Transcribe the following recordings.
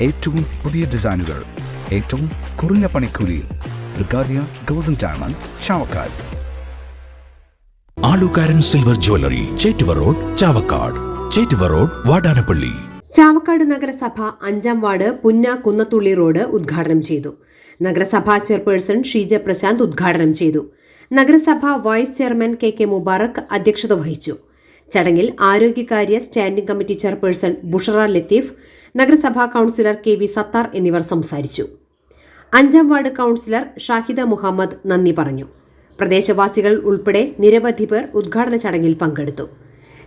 ഏറ്റവും പുതിയ ഡിസൈനുകൾ ഏറ്റവും കുറഞ്ഞ പണിക്കൂലിയിൽ. ബ്രിഗാദിയ golden diamond Chavakkad. Alukkaran silver jewellery Chettuva road Chavakkad. Chettuva road Vadanappally. Chavakkad നഗരസഭ അഞ്ചാം വാർഡ് പുന്ന കുന്നത്തുള്ളി റോഡ് ഉദ്ഘാടനം ചെയ്തു. നഗരസഭാ ചെയർപേഴ്സൺ ഷീജ പ്രശാന്ത് ഉദ്ഘാടനം ചെയ്തു. നഗരസഭ vice chairman K K Mubarak അധ്യക്ഷത വഹിച്ചു. ചടങ്ങിൽ ആരോഗ്യകാര്യ standing committee chairperson Bushara Latheef നഗരസഭാ കൌൺസിലർ കെ വി സത്താർ എന്നിവർ സംസാരിച്ചു. അഞ്ചാം വാർഡ് കൌൺസിലർ ഷാഹിദ മുഹമ്മദ് നന്ദി പറഞ്ഞു. പ്രദേശവാസികൾ ഉൾപ്പെടെ നിരവധി പേർ ഉദ്ഘാടന ചടങ്ങിൽ പങ്കെടുത്തു.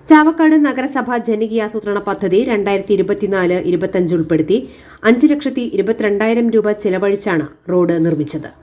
ചാവക്കാട് നഗരസഭ ജനകീയാസൂത്രണ പദ്ധതി രണ്ടായിരത്തി ഇരുപത്തിനാല് ഇരുപത്തഞ്ച് ഉൾപ്പെടുത്തി അഞ്ച് ലക്ഷത്തി ഇരുപത്തിരണ്ടായിരം രൂപ ചെലവഴിച്ചാണ് റോഡ് നിർമ്മിച്ചത്.